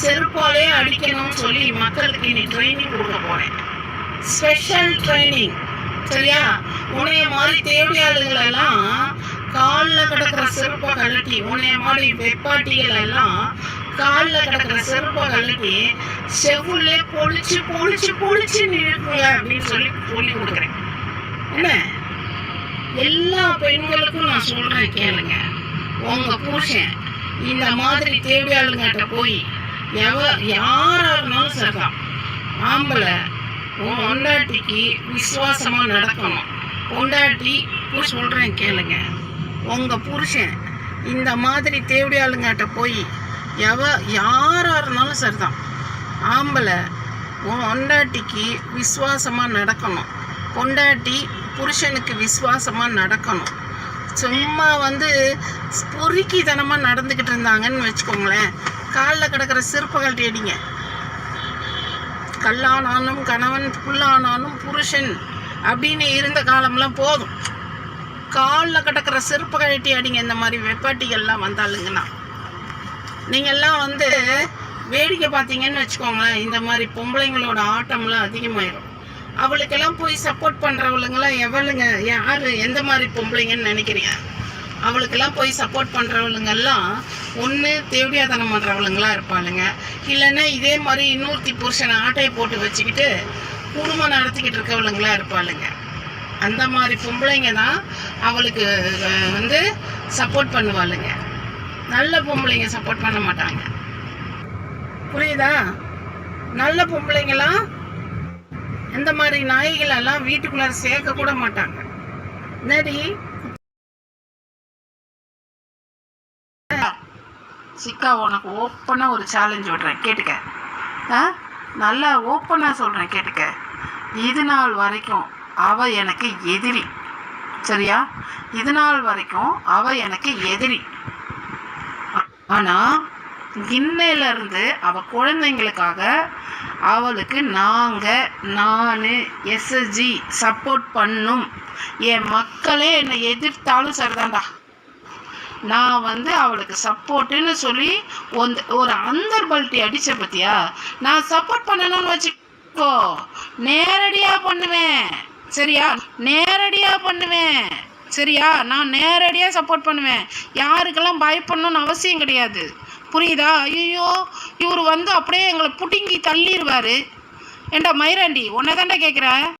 செருப்பாலே அடிக்கணும்னு சொல்லி மக்களுக்கு நீ ட்ரைனிங் கொடுக்க போறேன். ஸ்பெஷல் ட்ரைனிங் சரியா? உன்னைய மாதிரி தேவையாளுகள் எல்லாம் காலில் கிடக்கிற செருப்பை கழட்டி உன்னைய மாதிரி வெப்பாட்டிகள் எல்லாம் காலில் கிடக்கிற செருப்பை கழட்டி செவுலே பொழிச்சு பொழிச்சு பொழிச்சு நிற்குங்க அப்படின்னு சொல்லி சொல்லி கொடுக்குறேன். என்ன? எல்லா பெண்களுக்கும் நான் சொல்கிறேன் கேளுங்க. உங்கள் புருஷன் இந்த மாதிரி தேவையாளுங்கிட்ட போய் எவ யாரா இருந்தாலும் சரிதான் ஆம்பளை உன் பொண்டாட்டிக்கு விசுவாசமாக நடக்கணும். பொண்டாட்டி இப்போ சொல்கிறேன் கேளுங்க. உங்கள் புருஷன் இந்த மாதிரி தேவையாளுங்கிட்ட போய் எவ யாராக இருந்தாலும் சரிதான் ஆம்பளை உன் பொண்டாட்டிக்கு விசுவாசமாக நடக்கணும். பொண்டாட்டி புருஷனுக்கு விசுவாசமாக நடக்கணும். சும்மா வந்து பொறுக்கித்தனமாக நடந்துக்கிட்டு இருந்தாங்கன்னு வச்சுக்கோங்களேன். காலில் கிடக்கிற சிற்ப அடிங்க கல்லானாலும் கணவன் புல்லானாலும் புருஷன் அப்படின்னு இருந்த காலம்லாம் போதும். காலில் கிடக்கிற செருப்பு கழட்டி அடிங்க இந்த மாதிரி வெப்பாட்டிகள்லாம் வந்தாளுங்கண்ணா நீங்கள்லாம் வந்து வேடிக்கை பார்த்தீங்கன்னு வச்சுக்கோங்களேன் இந்த மாதிரி பொம்பளைங்களோட ஆட்டம்லாம் அதிகமாயிடும் அவளுக்கெல்லாம் போய் சப்போர்ட் பண்ணுறவளுங்களாம் எவ்வளவுங்க யார்? எந்த மாதிரி பொம்பளைங்கன்னு நினைக்கிறீங்க? அவளுக்கெல்லாம் போய் சப்போர்ட் பண்ணுறவளுங்கெல்லாம் ஒன்று தேவடியாதனம் பண்ணுறவளுங்களா இருப்பாளுங்க. இல்லைன்னா இதே மாதிரி இன்னொருத்தி புருஷனை ஆட்டையை போட்டு வச்சுக்கிட்டு குடும்பம் நடத்திக்கிட்டு இருக்கவளுங்களா இருப்பாளுங்க. அந்த மாதிரி பொம்பளைங்க தான் அவளுக்கு வந்து சப்போர்ட் பண்ணுவாளுங்க. நல்ல பொம்பளைங்க சப்போர்ட் பண்ண மாட்டாங்க. புரியுதா? நல்ல பொம்பளைங்களாம் இந்த மாதிரி நாய்களெல்லாம் வீட்டுக்குள்ளார சேர்க்க கூட மாட்டாங்க. என்னடி சிக்கா உனக்கு ஓப்பனாக ஒரு சேலஞ்ச் விடுறேன். கேட்டுக்க. ஆ? நல்லா ஓப்பனாக சொல்கிறேன் கேட்டுக்க. இது நாள் வரைக்கும் அவ எனக்கு எதிரி. சரியா? இது நாள் வரைக்கும் அவ எனக்கு எதிரி. ஆனால் இன்னையில அவள் அவ குழந்தைங்களுக்காக அவளுக்கு நாங்கள் நான் எஸ்எஸ்ஜி சப்போர்ட் பண்ணும். என் மக்களே என்னை எதிர்த்தாலும் சரிதான்டா. நான் வந்து அவளுக்கு சப்போர்ட்டுன்னு சொல்லி ஒரு அந்தர் பல்ட்டி அடிச்ச பத்தியா? நான் சப்போர்ட் பண்ணணும்னு வச்சுக்கோ. நேரடியா பண்ணுவேன். சரியா? நேரடியா பண்ணுவேன். சரியா? நான் நேரடியா சப்போர்ட் பண்ணுவேன். யாருக்கெல்லாம் பயப்படணும்னு அவசியம் கிடையாது. புரியுதா? ஐயோ இவர் வந்து அப்படியே எங்களை பிடுங்கி தள்ளிடுவாரு ஏண்டா மயிராண்டி உன்னை தாண்டா கேட்குறேன்